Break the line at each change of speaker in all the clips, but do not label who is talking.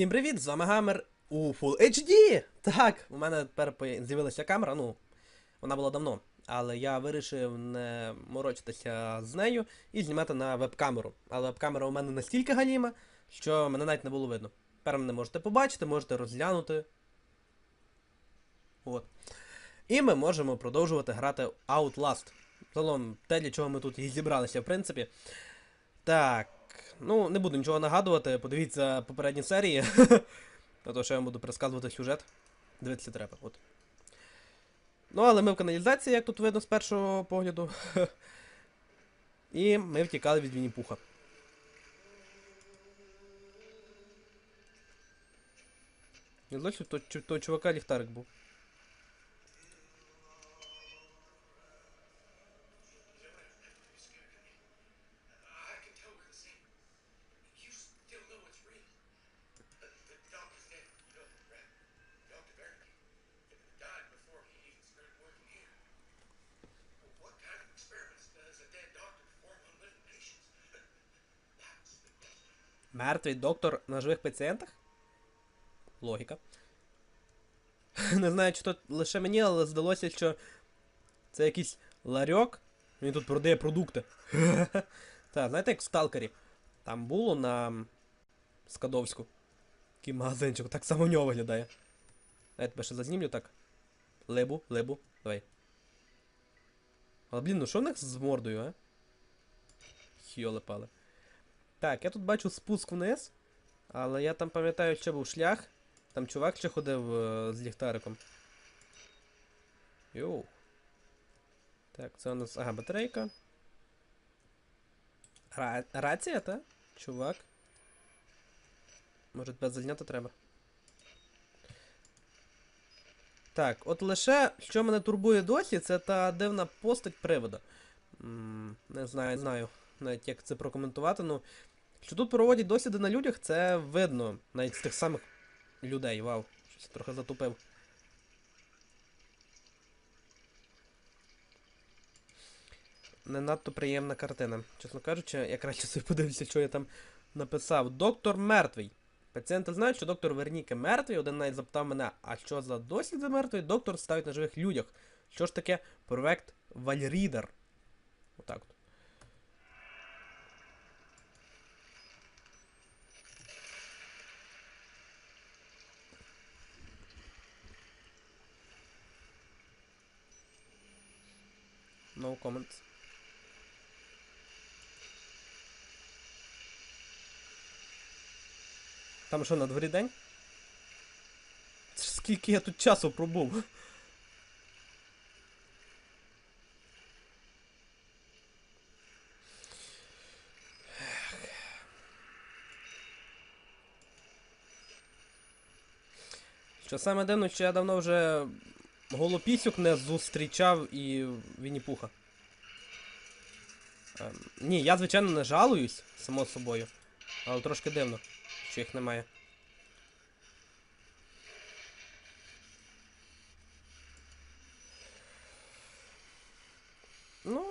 Всім привіт! З вами Гамер у Full HD! Так, у мене тепер з'явилася камера, ну, вона була давно, але я вирішив не морочитися з нею і знімати на веб-камеру. Але веб-камера у мене настільки галіма, що мене навіть не було видно. Тепер мене можете побачити, можете розглянути. От. І ми можемо продовжувати грати Outlast. Загалом, те, для чого ми тут і зібралися, в принципі. Так. Ну, не буду нічого нагадувати, подивіться попередні серії. А то що я вам буду пересказувати сюжет. Дивитися треба. От. Ну, але ми в каналізації, як тут видно з першого погляду. І ми втікали від Вінні-Пуха. Не злочин, то, чу- то чувака ліхтарик був. Мертвий доктор на живих пацієнтах? Логіка. Не знаю, чи то лише мені, але здалося, що це якийсь ларьок. Він тут продає продукти. Так, знаєте, як в Сталкері. Там було на Скадовську. Такий магазинчик, так само в нього виглядає. Я тебе ще зазнімлю так. Либу, либу, давай. Але блін, ну що в них з мордою, а? Хьоли пали. Так, я тут бачу спуск вниз, але я там пам'ятаю, що був шлях. Там чувак ще ходив е, з ліхтариком. Йоу. Так, це у нас. Ага, батарейка. Ра... Рація, та? Чувак. Може тебе зайняти треба. Так, от лише, що мене турбує досі, це та дивна постать привода. М, Не знаю, не знаю навіть як це прокоментувати, ну. Що тут проводять досліди на людях, це видно. Навіть з тих самих людей. Вау, щось трохи затупив. Не надто приємна картина. Чесно кажучи, я краще собі подивлюся, що я там написав. Доктор мертвий. Пацієнти знають, що доктор Верніке мертвий. Один навіть запитав мене, а що за досліди мертвий? Доктор ставить на живих людях. Що ж таке проект Вальрідер? Отак от. No comments. Там що, на дворі день? Скільки я тут часу пробув? Що саме дивно, що я давно вже голопісюк не зустрічав і Вінні-Пуха. Ем, ні, я звичайно не жалуюсь, само собою. Але трошки дивно, що їх немає. Ну,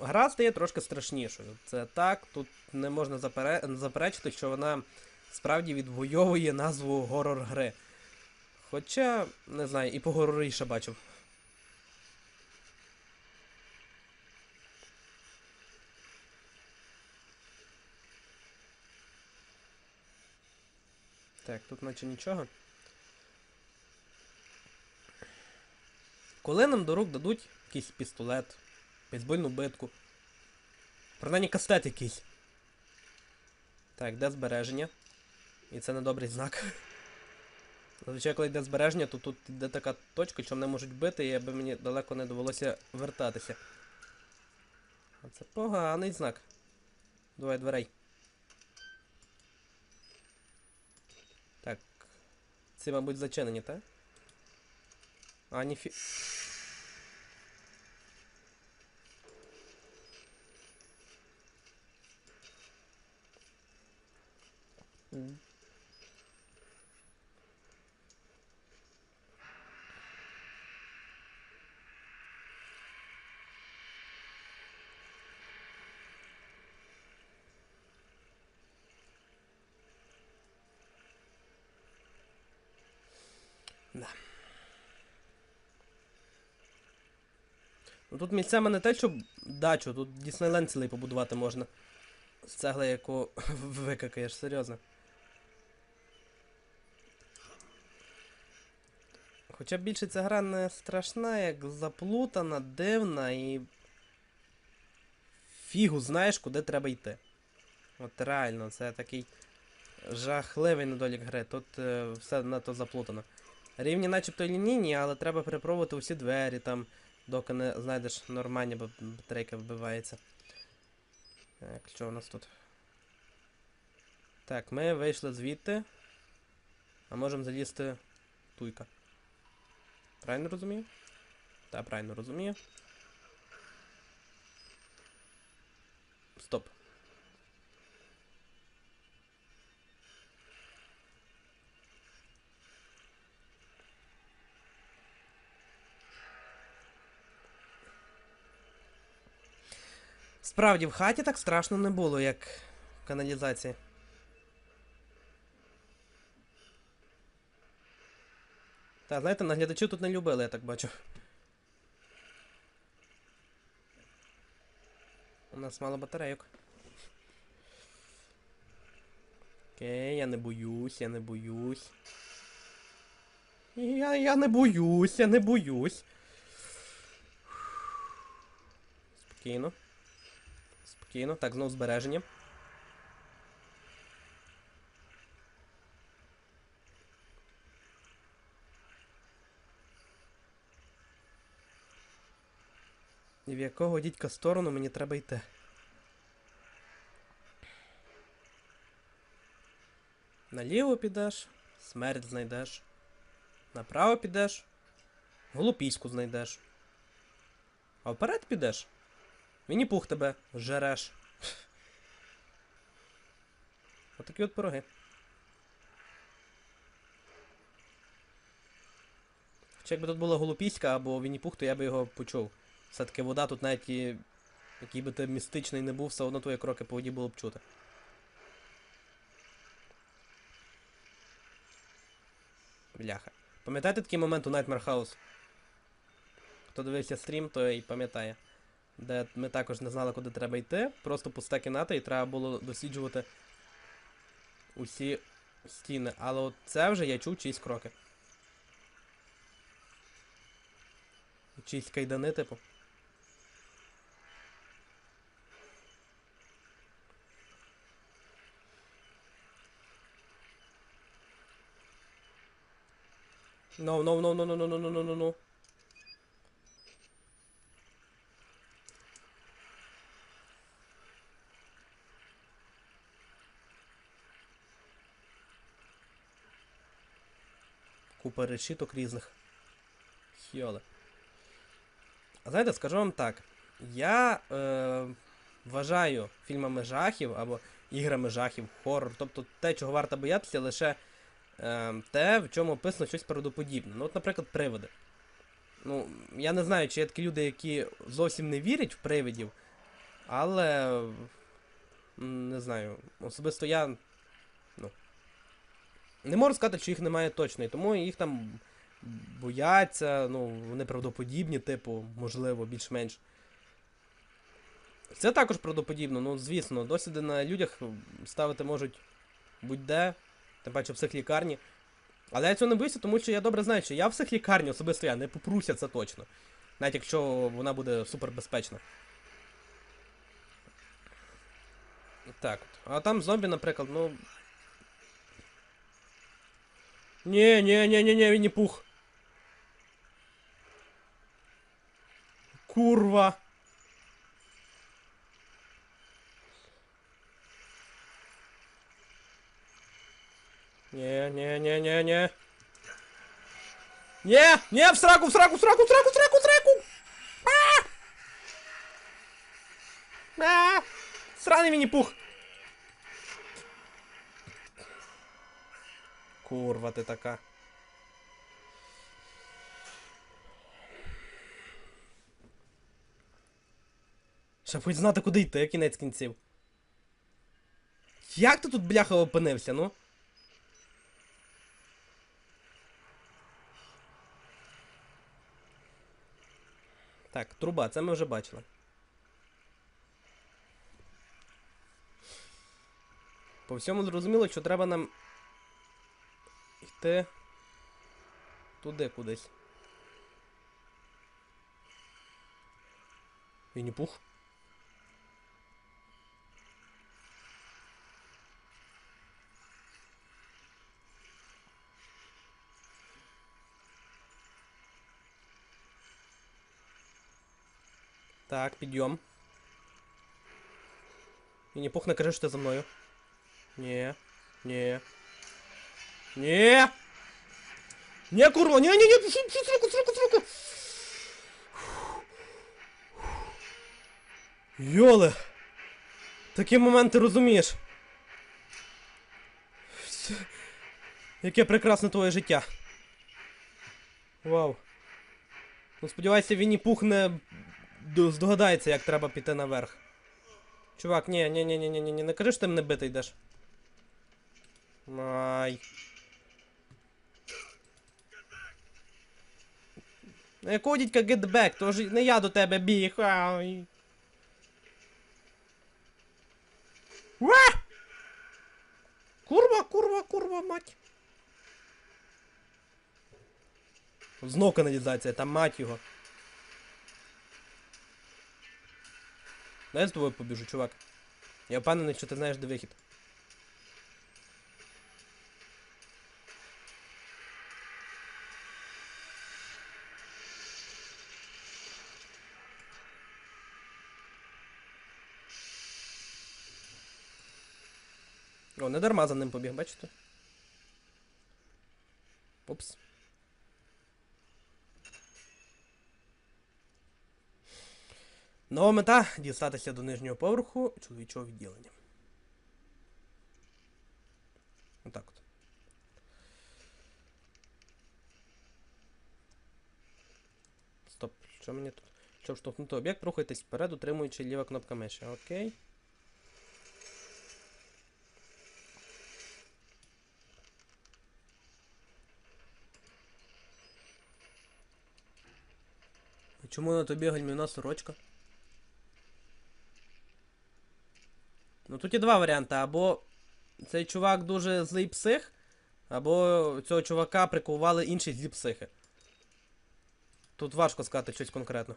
гра стає трошки страшнішою. Це так, тут не можна запере... заперечити, що вона справді відвоює назву горор гри. Хоча, не знаю, і погороріше бачив. Так, тут наче нічого. Коли нам до рук дадуть якийсь пістолет, бейсбольну битку. Принаймні кастет якийсь. Так, де збереження? І це недобрий знак. Зазвичай, коли йде збереження, то тут йде така точка, що мене можуть бити, і аби мені далеко не довелося вертатися. А це поганий знак. Давай дверей. Так. Ці, мабуть, зачинені, так? А, ніфі... М. Ну тут місцями не те, щоб дачу, тут Діснейленд цілий побудувати можна. З цегли, яку викакаєш, серйозно. Хоча більше ця гра не страшна, як заплутана, дивна і. Фігу знаєш, куди треба йти. От реально, це такий жахливий недолік гри. Тут е, все надто заплутано. Рівні начебто лінійні, але треба перепробувати усі двері там, доки не знайдеш нормальні, бо батарейка вбивається. Так, що у нас тут? Так, ми вийшли звідти. А можемо залізти туйка. Правильно розумію? Так, правильно розумію. Стоп. Справді, в хаті так страшно не було, як в каналізації. Та, знаєте, наглядачів тут не любили, я так бачу. У нас мало батарейок. Окей, я не боюсь, я не боюсь. Я, я не боюсь, я не боюсь. Спокійно. Спокійно. Так, знову збереження. І в якого дідька сторону мені треба йти? Наліво підеш, смерть знайдеш. Направо підеш, голупіську знайдеш. А вперед підеш. Мені пух тебе жереш. Отакі от пироги. Хоча якби тут була голупіська або Вінні-Пух, то я би його почув. Все-таки вода тут навіть і, який би ти містичний не був, все одно твої кроки по воді було б чути. Бляха. Пам'ятаєте такий момент у Nightmare House? Хто дивився стрім, той пам'ятає. Де ми також не знали, куди треба йти. Просто пуста кімната і треба було досліджувати усі стіни. Але от це вже я чув чиїсь кроки. Чиїсь кайдани, типу. No, no, no, no, no, no, no, no, no, no, Купа різних. Хьоли. А знаєте, скажу вам так. Я е, вважаю фільмами жахів або іграми жахів, хоррор, тобто те, чого варто боятися, лише е, те, в чому описано щось правдоподібне. Ну, от, наприклад, привиди. Ну, я не знаю, чи є такі люди, які зовсім не вірять в привидів, але. Не знаю. Особисто я. Не можу сказати, що їх немає точно, і тому їх там бояться, ну, вони правдоподібні, типу, можливо, більш-менш. Це також правдоподібно, ну, звісно, досліди на людях ставити можуть будь-де, тим паче в психлікарні. Але я цього не боюся, тому що я добре знаю, що я в психлікарні особисто я не попруся це точно. Навіть якщо вона буде супербезпечна. Так. А там зомбі, наприклад, ну. Не-не-не-не-не, Винни-Пух. Курва. Не-не-не-не-не. Не, не, в сраку, в сраку, в сраку, в сраку, в сраку, в сраку. А! А! Сраный мини-пух. Курва ти така. Щоб хоч знати, куди йти, як кінець кінців. Як ти тут бляха опинився, ну? Так, труба, це ми вже бачили. По всьому зрозуміло, що треба нам йти туди кудись. Вінні-пух. Так, підйом. Вінні-пух, не кажи, що ти за мною. Ні. Ні. Ні. Ні, курва, ні, ні, ні, сука, сука, сука. Йоле. Такі моменти розумієш. Яке прекрасне твоє життя. Вау. Ну, сподіваюся, Вінні Пух не д- здогадається, як треба піти наверх. Чувак, ні, ні, ні, ні, ні, ні, не кажи, що ти мене бити йдеш. Ай. Ну, Якого дідька get back? То ж не я до тебе біг. Ай. Уа! Курва, курва, курва, мать. Знов каналізація, там мать його. Дай я з тобою побіжу, чувак. Я впевнений, що ти знаєш, де вихід. Не дарма за ним побіг, бачите? Упс. Нова мета дістатися до нижнього поверху чоловічого відділення. Отак от. Стоп, що мені тут? Щоб штовхнути об'єкт, рухайтесь вперед, утримуючи ліва кнопка миші. Окей. Чому на тобі гальмівна сорочка? Ну тут є два варіанти. Або цей чувак дуже злий псих, або цього чувака прикували інші злі психи. Тут важко сказати щось конкретно.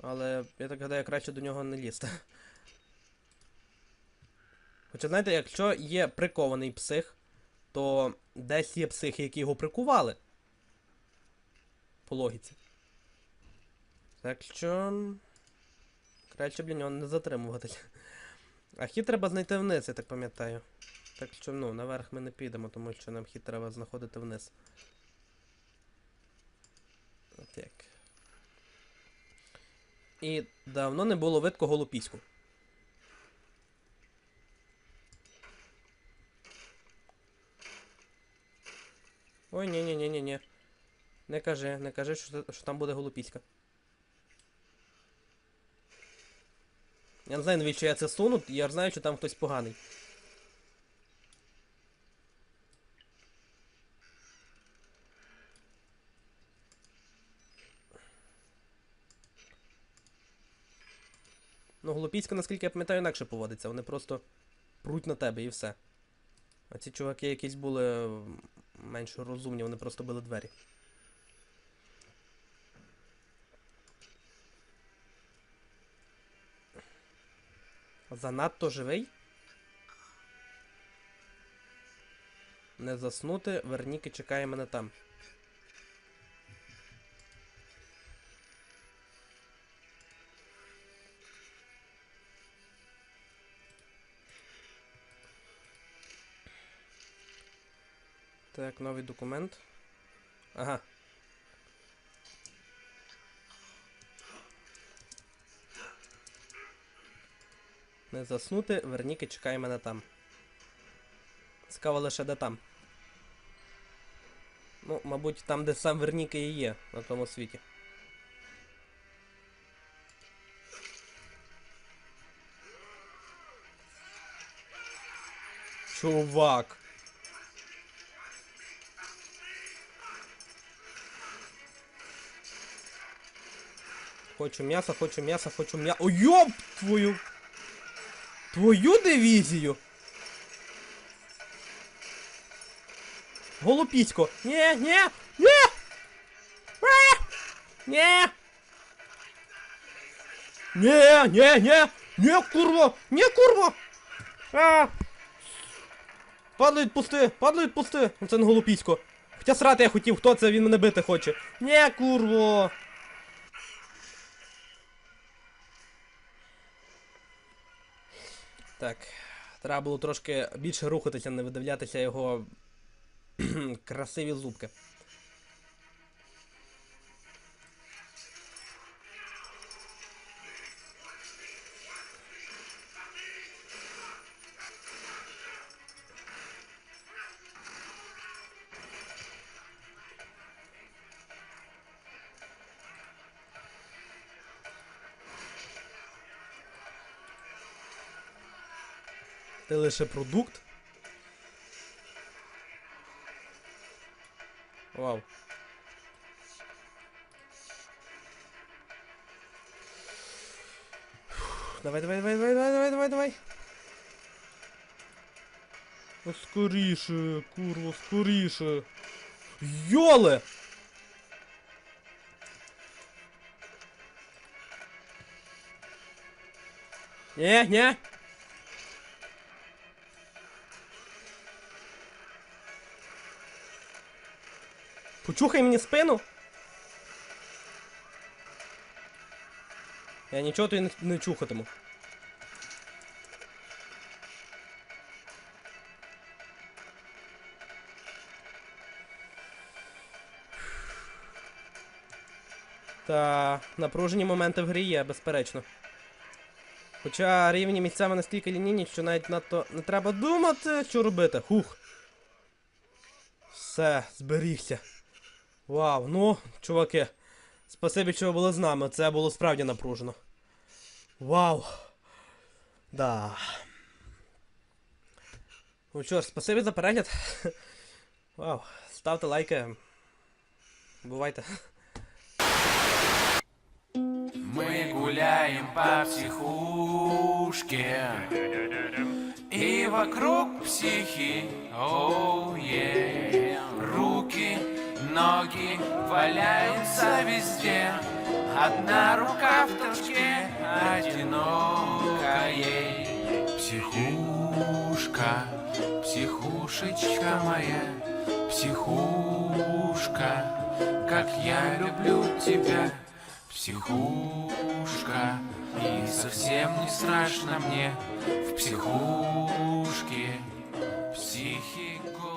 Але я так гадаю, краще до нього не лізти. Хоча, знаєте, якщо є прикований псих, то десь є психи, які його прикували. По логіці. Так що. Краще б нього не затримуватися. А хід треба знайти вниз, я так пам'ятаю. Так що, ну, наверх ми не підемо, тому що нам хід треба знаходити вниз. От як. І давно не було видко голопіську. Ой, ні ні ні ні ні Не кажи, не кажи, що, що там буде голопіська. Я не знаю, навіщо я це суну, я ж знаю, що там хтось поганий. Ну, Голопіська, наскільки я пам'ятаю, інакше поводиться. Вони просто пруть на тебе і все. А ці чуваки якісь були менш розумні, вони просто били двері. Занадто живий? Не заснути, Верніки чекає мене там. Так, новий документ. Ага. Не заснути, Верніки чекає мене там. Цікаво лише де там. Ну, мабуть, там, де сам Верніки і є на тому світі. Чувак. Хочу м'яса, хочу м'яса, хочу м'яса. О, йоп твою! Твою дивізію! Голупісько! Ні, ні! Ні! А! Ні! Ні, ні, ні! Ні, курва! Ні, курва! А! Падло відпусти! Падло відпусти! Це не голупісько. Хоча срати я хотів, хто це, він мене бити хоче. Ні, курво! Так. Треба було трошки більше рухатися, не видивлятися його красиві зубки. Ти лише продукт. Вау. Давай, давай, давай, давай, давай, давай, давай, давай. Ну, Скоріше, курва, скоріше. Йоле! Ні, ні. Почухай мені спину. Я нічого тобі не, чухатиму. Та напружені моменти в грі є, безперечно. Хоча рівні місцями настільки лінійні, що навіть надто не треба думати, що робити. Хух. Все, зберігся. Вау, ну, чуваки, спасибі, що ви були з нами. Це було справді напружено. Вау. Да. Ну що ж, спасибі за перегляд. Вау. Ставте лайки. Бувайте.
Мы гуляем по психушке И вокруг психи, оу е Руки, Ноги валяются везде. Одна рука в торчке одинока ей Психушка, психушечка моя Психушка, как я люблю тебя. Психушка, и совсем не страшно мне В психушке. Психику